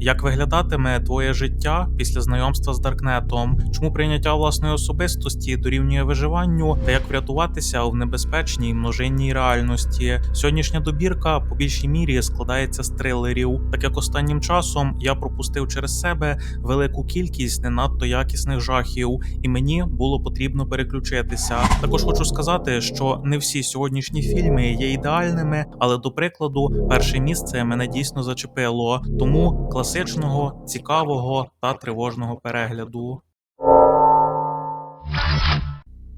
Як виглядатиме твоє життя після знайомства з Даркнетом? Чому прийняття власної особистості дорівнює виживанню та як врятуватися в небезпечній множинній реальності? Сьогоднішня добірка по більшій мірі складається з трилерів, так як останнім часом я пропустив через себе велику кількість не надто якісних жахів, і мені було потрібно переключитися. Також хочу сказати, що не всі сьогоднішні фільми є ідеальними, але до прикладу, перше місце мене дійсно зачепило, тому класичного, цікавого та тривожного перегляду.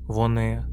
Вони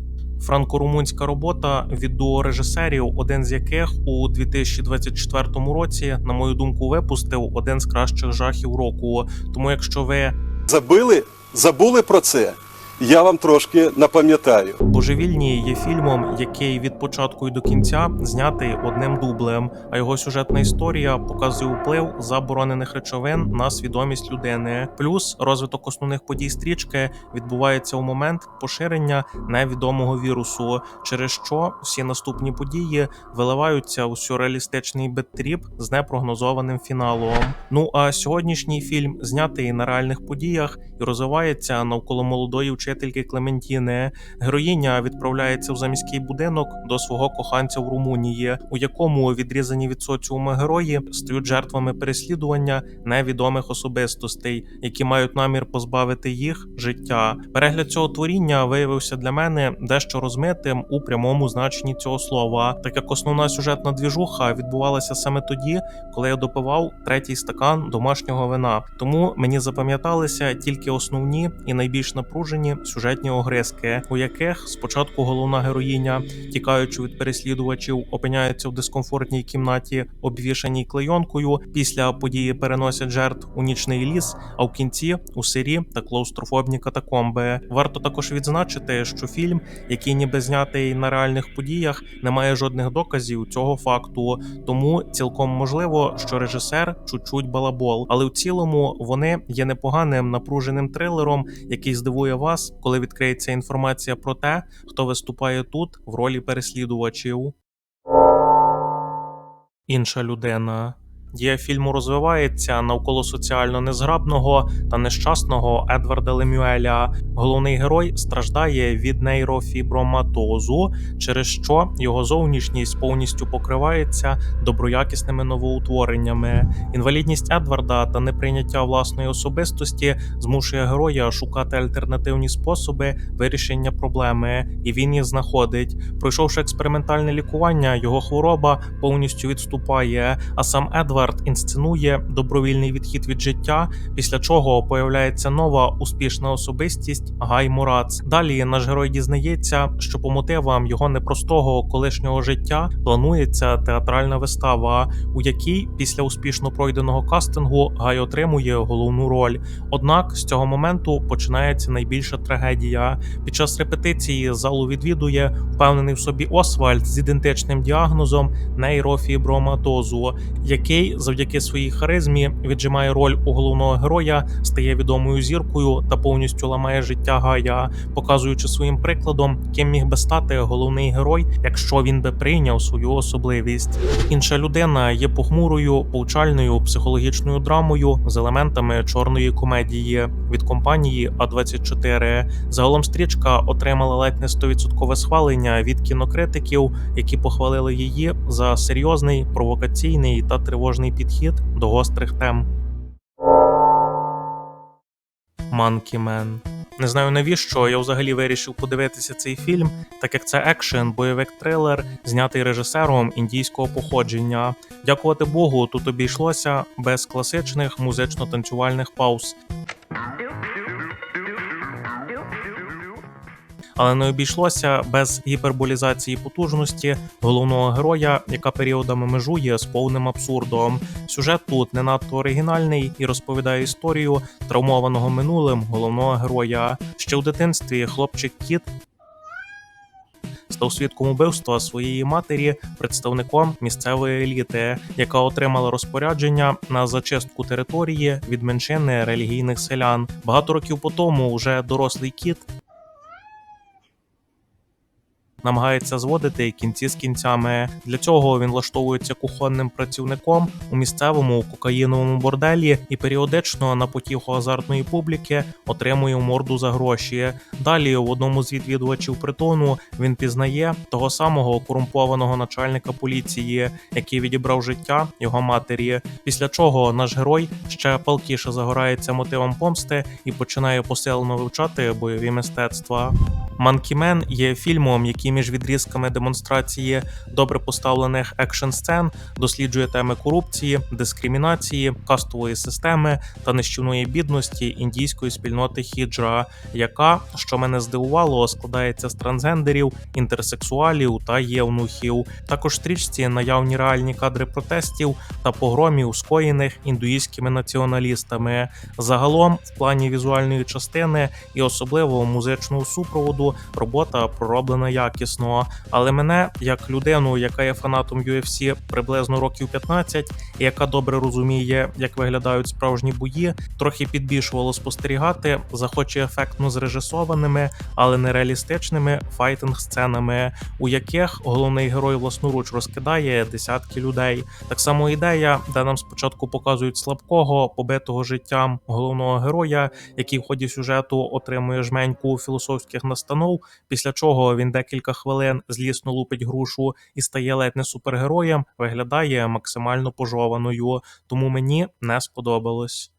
франко-румунська робота від дуо режисерів, один з яких у 2024 році, на мою думку, випустив один з кращих жахів року. Тому, якщо ви Забили? Забули про це? Я вам трошки напам'ятаю. Божевільні є фільмом, який від початку і до кінця знятий одним дублем, а його сюжетна історія показує вплив заборонених речовин на свідомість людини. Плюс розвиток основних подій стрічки відбувається у момент поширення невідомого вірусу, через що всі наступні події виливаються у сюрреалістичний беттріп з непрогнозованим фіналом. Ну а сьогоднішній фільм знятий на реальних подіях і розвивається навколо молодої вчительки Клементіни. Героїня відправляється в заміський будинок до свого коханця в Румунії, у якому відрізані від соціуму герої стають жертвами переслідування невідомих особистостей, які мають намір позбавити їх життя. Перегляд цього творіння виявився для мене дещо розмитим у прямому значенні цього слова, так як основна сюжетна двіжуха відбувалася саме тоді, коли я допивав третій стакан домашнього вина. Тому мені запам'яталися тільки основні і найбільш напружені сюжетні огризки, у яких спочатку головна героїня, тікаючи від переслідувачів, опиняється в дискомфортній кімнаті, обвішаній клейонкою. Після події переносять жертв у нічний ліс, а в кінці у сирі та клаустрофобні катакомби. Варто також відзначити, що фільм, який ніби знятий на реальних подіях, не має жодних доказів цього факту, тому цілком можливо, що режисер чуть-чуть балабол, але в цілому вони є непоганим напруженим трилером, який здивує вас, коли відкриється інформація про те, хто виступає тут в ролі переслідувачів. Інша людина. Дія фільму розвивається навколо соціально незграбного та нещасного Едварда Лемюеля. Головний герой страждає від нейрофіброматозу, через що його зовнішність повністю покривається доброякісними новоутвореннями. Інвалідність Едварда та неприйняття власної особистості змушує героя шукати альтернативні способи вирішення проблеми, і він їх знаходить. Пройшовши експериментальне лікування, його хвороба повністю відступає. А сам Едвард інсценує добровільний відхід від життя, після чого появляється нова успішна особистість Гай Мурац. Далі наш герой дізнається, що по мотивам його непростого колишнього життя планується театральна вистава, у якій після успішно пройденого кастингу Гай отримує головну роль. Однак з цього моменту починається найбільша трагедія. Під час репетиції залу відвідує впевнений в собі Освальд з ідентичним діагнозом нейрофіброматозу, який завдяки своїй харизмі віджимає роль у головного героя, стає відомою зіркою та повністю ламає життя Гая, показуючи своїм прикладом, ким міг би стати головний герой, якщо він би прийняв свою особливість. Інша людина є похмурою, повчальною психологічною драмою з елементами чорної комедії від компанії А24. Загалом стрічка отримала ледь не 100% схвалення від кінокритиків, які похвалили її за серйозний, провокаційний та тривожний підхід до гострих тем. Monkey Man. Не знаю навіщо я взагалі вирішив подивитися цей фільм, так як це екшен, бойовик трилер, знятий режисером індійського походження. Дякувати Богу, тут обійшлося без класичних музично-танцювальних пауз. Але не обійшлося без гіперболізації потужності головного героя, яка періодами межує з повним абсурдом. Сюжет тут не надто оригінальний і розповідає історію травмованого минулим головного героя. Ще у дитинстві хлопчик Кіт став свідком убивства своєї матері представником місцевої еліти, яка отримала розпорядження на зачистку території від меншини релігійних селян. Багато років по тому вже дорослий кіт намагається зводити кінці з кінцями. Для цього він влаштовується кухонним працівником у місцевому кокаїновому борделі і періодично на потіху азартної публіки отримує морду за гроші. Далі в одному з відвідувачів притону він пізнає того самого корумпованого начальника поліції, який відібрав життя його матері. Після чого наш герой ще палкіше загорається мотивом помсти і починає посилено вивчати бойові мистецтва. Манкімен є фільмом, який між відрізками демонстрації добре поставлених екшн сцен досліджує теми корупції, дискримінації, кастової системи та нищівної бідності індійської спільноти хіджра, яка, що мене здивувало, складається з трансгендерів, інтерсексуалів та євнухів. Також стрічці наявні реальні кадри протестів та погромів, скоєних індуїзькими націоналістами. Загалом, в плані візуальної частини і особливо музичного супроводу, робота пророблена якісно. Але мене, як людину, яка є фанатом UFC приблизно років 15, і яка добре розуміє, як виглядають справжні бої, трохи підбільшувало спостерігати за хоч і ефектно зрежисованими, але нереалістичними файтинг-сценами, у яких головний герой власноруч розкидає десятки людей. Так само ідея, де нам спочатку показують слабкого, побитого життям головного героя, який в ході сюжету отримує жменьку філософських настанов, після чого він декілька хвилин злісно лупить грушу і стає ледь не супергероєм, виглядає максимально пожованою, тому мені не сподобалось.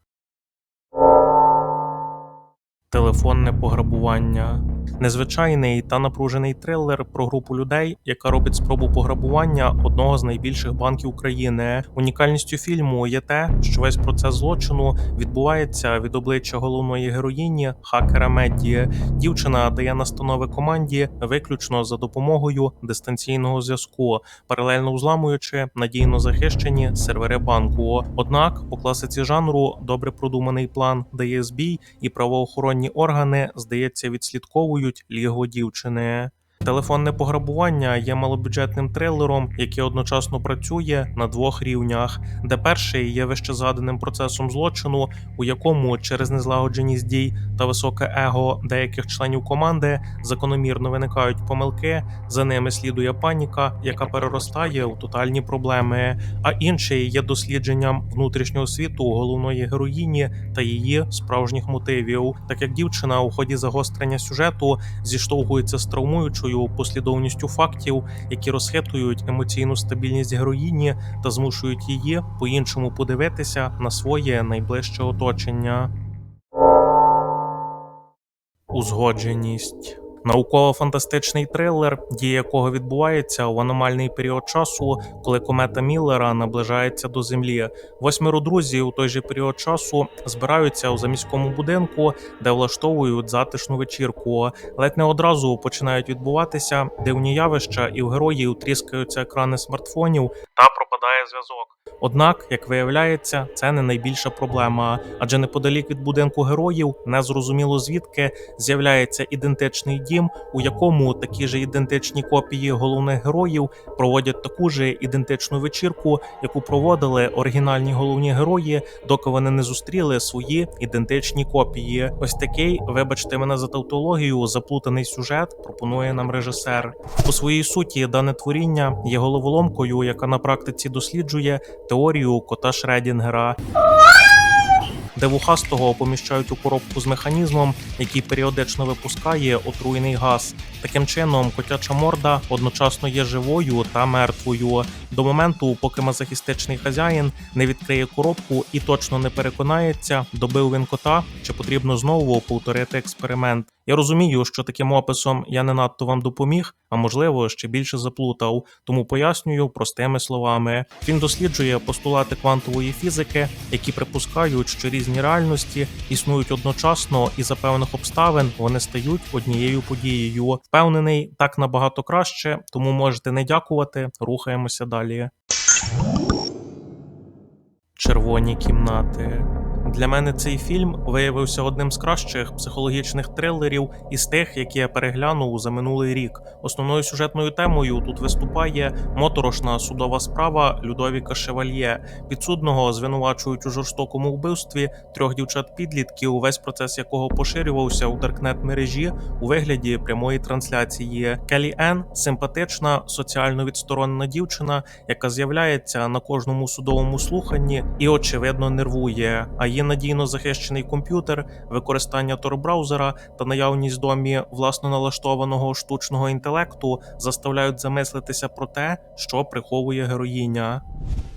Телефонне пограбування. Незвичайний та напружений трилер про групу людей, яка робить спробу пограбування одного з найбільших банків країни. Унікальністю фільму є те, що весь процес злочину відбувається від обличчя головної героїні хакера Медді. Дівчина дає настанови команді виключно за допомогою дистанційного зв'язку, паралельно взламуючи надійно захищені сервери банку. Однак, по класиці жанру, добре продуманий план дає збій, і правоохоронні органи, здається, відслідковують лігво дівчини. Телефонне пограбування є малобюджетним трилером, який одночасно працює на двох рівнях, де перший є вище згаданим процесом злочину, у якому через незлагодженість дій та високе его деяких членів команди закономірно виникають помилки. За ними слідує паніка, яка переростає у тотальні проблеми. А інший є дослідженням внутрішнього світу головної героїні та її справжніх мотивів, так як дівчина у ході загострення сюжету зіштовхується з травмуючою послідовністю фактів, які розхитують емоційну стабільність героїні та змушують її по-іншому подивитися на своє найближче оточення. Узгодженість. Науково-фантастичний трилер, дія якого відбувається в аномальний період часу, коли комета Міллера наближається до Землі. Восьмеро друзів у той же період часу збираються у заміському будинку, де влаштовують затишну вечірку. Ледь не одразу починають відбуватися дивні явища, і в героїв тріскаються екрани смартфонів та пропадає зв'язок. Однак, як виявляється, це не найбільша проблема, адже неподалік від будинку героїв, незрозуміло звідки з'являється ідентичний дім, у якому такі ж ідентичні копії головних героїв проводять таку ж ідентичну вечірку, яку проводили оригінальні головні герої, доки вони не зустріли свої ідентичні копії. Ось такий, вибачте мене за тавтологію, заплутаний сюжет пропонує нам режисер. По своїй суті, дане творіння є головоломкою, яка на практиці досліджує теорію кота Шредінгера. Де вухастого поміщають у коробку з механізмом, який періодично випускає отруйний газ. Таким чином, котяча морда одночасно є живою та мертвою до моменту, поки мазохістичний хазяїн не відкриє коробку і точно не переконається, добив він кота, чи потрібно знову повторити експеримент. Я розумію, що таким описом я не надто вам допоміг, а можливо ще більше заплутав, тому пояснюю простими словами. Він досліджує постулати квантової фізики, які припускають, що різні реальності існують одночасно, і за певних обставин вони стають однією подією. Впевнений, так набагато краще, тому можете не дякувати. Рухаємося далі. Червоні кімнати. Для мене цей фільм виявився одним з кращих психологічних трилерів із тих, які я переглянув за минулий рік. Основною сюжетною темою тут виступає моторошна судова справа Людовіка Шевальє. Підсудного звинувачують у жорстокому вбивстві трьох дівчат-підлітків, весь процес якого поширювався у даркнет мережі у вигляді прямої трансляції. Келі Ен симпатична, соціально відсторонена дівчина, яка з'являється на кожному судовому слуханні і очевидно нервує. А її надійно захищений комп'ютер, використання tor-браузера та наявність домі власно налаштованого штучного інтелекту заставляють замислитися про те, що приховує героїня.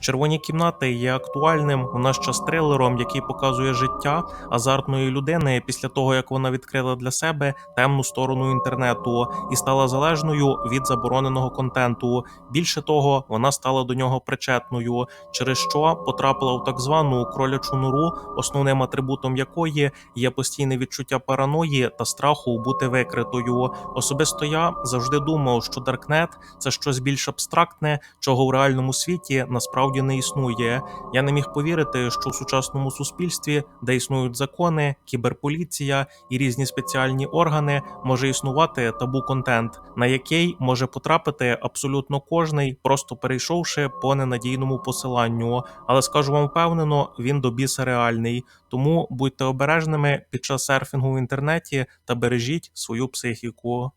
Червоні кімнати є актуальним у наш час трилером, який показує життя азартної людини після того, як вона відкрила для себе темну сторону інтернету і стала залежною від забороненого контенту. Більше того, вона стала до нього причетною, через що потрапила в так звану кролячу нору, основним атрибутом якої є постійне відчуття параної та страху бути викритою. Особисто я завжди думав, що Даркнет це щось більш абстрактне, чого в реальному світі насправді не існує. Я не міг повірити, що в сучасному суспільстві, де існують закони, кіберполіція і різні спеціальні органи, може існувати табу контент, на який може потрапити абсолютно кожний, просто перейшовши по ненадійному посиланню. Але скажу вам впевнено, він до біса реальний. Тому будьте обережними під час серфінгу в інтернеті та бережіть свою психіку.